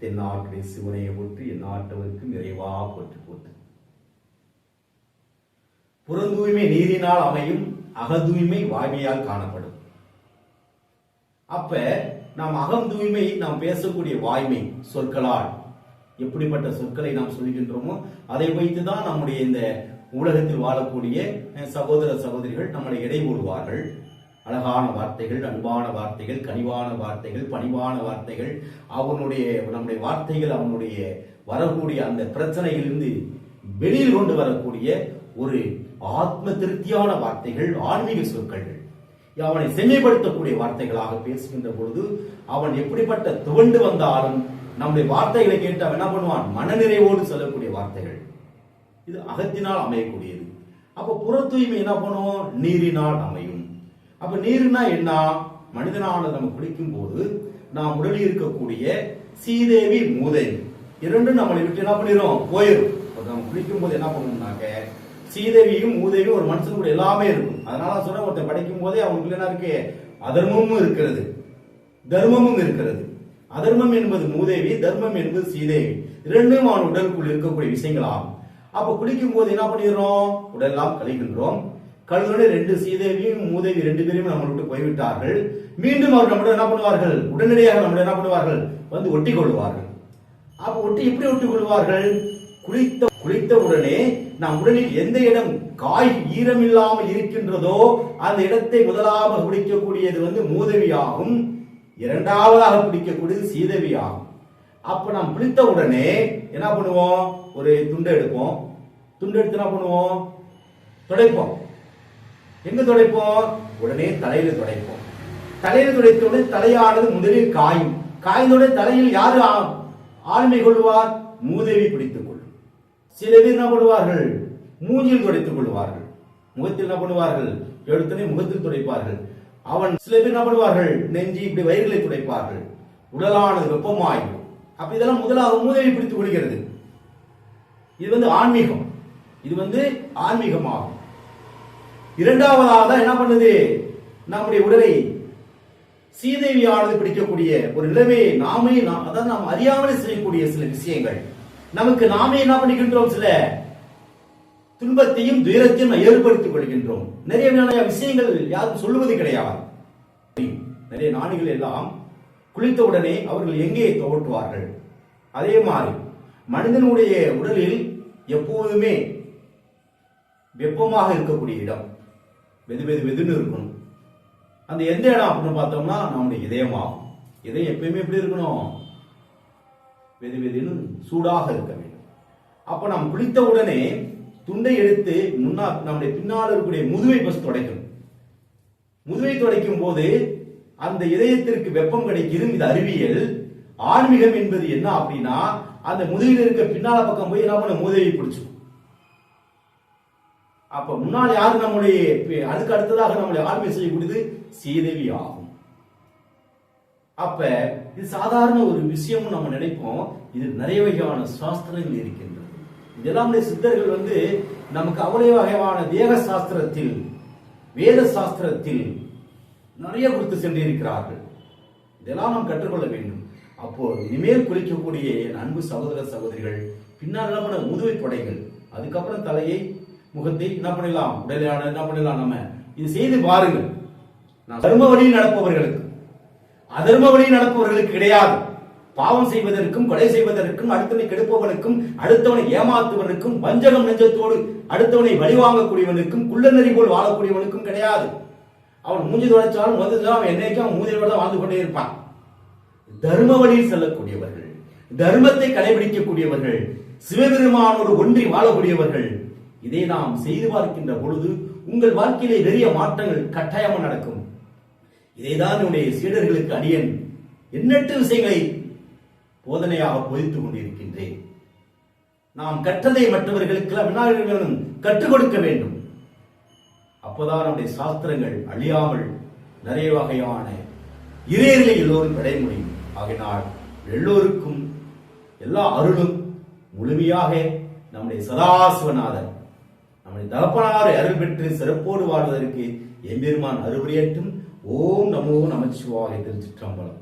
தென்னாட்டுடைய சிவனையை போற்றி எந்நாட்டவருக்கும் இறைவா போற்றி போற்று. புறந்தூய்மை நீரினால் அமையும் அகதூய்மை வாய்மையால் காணப்படும். அப்ப நாம் அகம் தூய்மை நாம் பேசக்கூடிய வாய்மை சொற்களால் எப்படிப்பட்ட சொற்களை நாம் சொல்கின்றோமோ அதை வைத்துதான் நம்முடைய இந்த உலகத்தில் வாழக்கூடிய சகோதர சகோதரிகள் நம்மளை இடைபோடுவார்கள் அழகான வார்த்தைகள் அன்பான வார்த்தைகள் கனிவான வார்த்தைகள் பணிவான வார்த்தைகள் அவனுடைய நம்முடைய வார்த்தைகள் அவனுடைய வரக்கூடிய அந்த பிரச்சனையிலிருந்து வெளியில் கொண்டு வரக்கூடிய ஒரு ஆத்ம திருப்தியான வார்த்தைகள் ஆன்மீக சொற்கள். அவனை செம்மைப்படுத்தக்கூடிய வார்த்தைகளாக பேசுகின்ற பொழுது அவன் எப்படிப்பட்ட துவண்டு வந்தாலும் நம்முடைய வார்த்தைகளை கேட்டு அவன் என்ன பண்ணுவான்? மனநிறைவோடு சொல்லக்கூடிய வார்த்தைகள். இது அகத்தினால் அமையக்கூடியது. அப்ப புற தூய்மை என்ன பண்ணுவோம் நீரினால் அமையும். அப்ப நீர்னா என்ன? மனிதனால நம்ம குளிக்கும் போது நாம் உடலில் இருக்கக்கூடிய சீதேவி மூதேவி இரண்டும் நம்மளை விட்டு என்ன பண்ணிடும் போயிடும் நம்ம குளிக்கும் போது என்ன பண்ணணும்னாக்க சீதேவியும் மூதேவியும் ஒரு மனுஷனுக்கு எல்லாமே இருக்கும். அதனால சொல்ற ஒருத்தன் படிக்கும் போதே அவங்களுக்கு என்ன இருக்கு? அதர்மமும் இருக்கிறது. தர்மமும் இருக்கிறது. அதர்மம் என்பது மூதேவி தர்மம் என்பது சீதேவி இரண்டும் அவன் உடலுக்குள் இருக்கக்கூடிய விஷயங்கள் ஆகும் அப்ப குளிக்கும் போது என்ன பண்ணிடுறோம்? உடலெல்லாம் கழிக்கின்றோம். கழுவுடனே ரெண்டு சீதேவியும் மூதேவி ரெண்டு பேரும் நம்ம விட்டு போய்விட்டார்கள். மீண்டும் அவர் நம்முடைய என்ன பண்ணுவார்கள்? உடனடியாக நம்முடைய என்ன பண்ணுவார்கள்? வந்து ஒட்டி கொள்வார்கள் அப்ப ஒட்டி எப்படி ஒட்டி கொள்வார்கள் குளித்த குளித்த உடனே நம் உடலில் எந்த இடம் காய் ஈரம் இல்லாமல் இருக்கின்றதோ அந்த இடத்தை முதலாக குடிக்கக்கூடியது வந்து மூதவியாகும். இரண்டாவதாக பிடிக்கக்கூடியது சீதவியாகும். அப்ப நாம் குளித்த உடனே என்ன பண்ணுவோம்? ஒரு துண்டை எடுப்போம். துண்டு எடுத்து என்ன பண்ணுவோம்? துடைப்போம். எங்க துடைப்போம்? உடனே தலையில துடைப்போம். தலையில துடைத்த உடனே தலையானது முதலில் காயும். காய்ந்தோட தலையில் யாரு ஆ- ஆளுமை கொள்வார் மூதேவி பிடித்துக் கொள்ளும். சில பேர் என்ன பண்ணுவார்கள்? மூஞ்சில் துடைத்துக் கொள்வார்கள் முகத்தில் என்ன பண்ணுவார்கள்? எடுத்தனே முகத்தில் துடைப்பார்கள். அவன் சில பேர் என்ன பண்ணுவார்கள்? நெஞ்சி இப்படி வயிறுகளை துடைப்பார்கள். உடலானது வெப்பமாயும் அப்ப இதெல்லாம் முதலாக மூதேவி பிடித்துக் கொள்கிறது. இது வந்து ஆன்மீகம். இது வந்து ஆன்மீகமாகும். இரண்டாவதாக என்ன பண்ணுது? நம்முடைய உடலை சீதேவியானது பிடிக்கக்கூடிய ஒரு நிலைமையை நாமே நாம் அதாவது நாம் அறியாமலே செய்யக்கூடிய சில விஷயங்கள். நமக்கு நாமே என்ன பண்ணிக்கின்றோம்? சில துன்பத்தையும் துயரத்தையும் ஏற்படுத்திக் கொள்கின்றோம். நிறைய நிறைய விஷயங்கள் யாரும் சொல்லுவது கிடையாது. நிறைய நாடுகள் எல்லாம் குளித்தவுடனே அவர்கள் எங்கே துவட்டுவார்கள் அதே மாதிரி மனிதனுடைய உடலில் எப்போதுமே வெப்பமாக இருக்கக்கூடிய இடம். வெது வெது வெதுன்னு இருக்கணும். அந்த எந்த இடம் அப்படின்னு பார்த்தோம்னா நம்முடைய இதயமாகும். இதயம் எப்பயுமே எப்படி இருக்கணும்? வெது வெதுன்னு சூடாக இருக்க வேண்டும். அப்ப நாம் குளித்த உடனே துண்டை எடுத்து முன்னா நம்முடைய பின்னால் இருக்கக்கூடிய முதுவை பஸ் துடைக்கணும். முதுவை துடைக்கும் போது அந்த இதயத்திற்கு வெப்பம் கிடைக்கிறது இது அறிவியல். ஆன்மீகம் என்பது என்ன அப்படின்னா அந்த முதுகில் இருக்க பின்னால பக்கம் போய் என்ன பண்ண முதுவை பிடிச்சிடும் அப்ப முன்னால் யாரு நம்முடைய அதுக்கு அடுத்ததாக நம்முடைய ஆளுமை செய்யக்கூடியது சீதேவி ஆகும் அப்ப இது சாதாரண ஒரு விஷயம்னு நம்ம நினைப்போம். இது நிறைய வகையான சாஸ்திரங்கள் இருக்கின்றது. இதெல்லாம் சித்தர்கள் வந்து நமக்கு அவ்வளவு வகையான தேக சாஸ்திரத்தில் வேத சாஸ்திரத்தில் நிறைய கொடுத்து சென்றிருக்கிறார்கள். இதெல்லாம் நாம் கற்றுக்கொள்ள வேண்டும். அப்போ இனிமேல் குளிக்கக்கூடிய என் அன்பு சகோதர சகோதரிகள் பின்னால் முதுவை படைகள் அதுக்கப்புறம் தலையை முகத்தை என்ன பண்ணிடலாம்? உடலான என்ன பண்ணிடலாம் நம்ம? இது செய்து பாருங்கள். நான் தர்ம வழியில் நடப்பவர்களுக்கு அதர்ம வழியில் நடப்பவர்களுக்கு கிடையாது. பாவம் செய்வதற்கும் கொலை செய்வதற்கும் அடுத்தவனை கெடுப்பவனுக்கும் அடுத்தவனை ஏமாத்துவனுக்கும் வஞ்சகம் நெஞ்சத்தோடு அடுத்தவனை வழிவாங்கக்கூடியவனுக்கும் குள்ளநெறி போல் வாழக்கூடியவனுக்கும் கிடையாது. அவன் மூஞ்சி துடைச்சாலும் முதல்ல அவன் என்னைக்கும் அவன் தான் வாழ்ந்து கொண்டே இருப்பான். தர்ம வழியில் செல்லக்கூடியவர்கள் தர்மத்தை கடைபிடிக்கக்கூடியவர்கள் சிவபெருமானோடு ஒன்றி வாழக்கூடியவர்கள் இதை நாம் செய்து பார்க்கின்ற பொழுது உங்கள் வாழ்க்கையிலே நிறைய மாற்றங்கள் கட்டாயமாக நடக்கும். இதைதான் உன்னுடைய சீடர்களுக்கு அடியன். எண்ணற்ற விஷயங்களை போதனையாக பொதித்துக் கொண்டிருக்கின்றேன். நாம் கற்றதை மற்றவர்களுக்கு விநாயகர்களும் கற்றுக் கொடுக்க வேண்டும். அப்போதான் நம்முடைய சாஸ்திரங்கள் அழியாமல் நிறைய வகையான இறையிலே எல்லோரும் பெற முடியும். ஆகினால் எல்லோருக்கும் எல்லா அருளும் முழுமையாக நம்முடைய சதாசிவநாதன் நம்முடைய தகப்பனாரை அருள் பெற்று சிறப்போடு வாழ்வதற்கு எம்பெருமான் அறுபடியட்டும் ஓம் நமோ நமச்சிவாய திருச்சிற்றம்பலம்.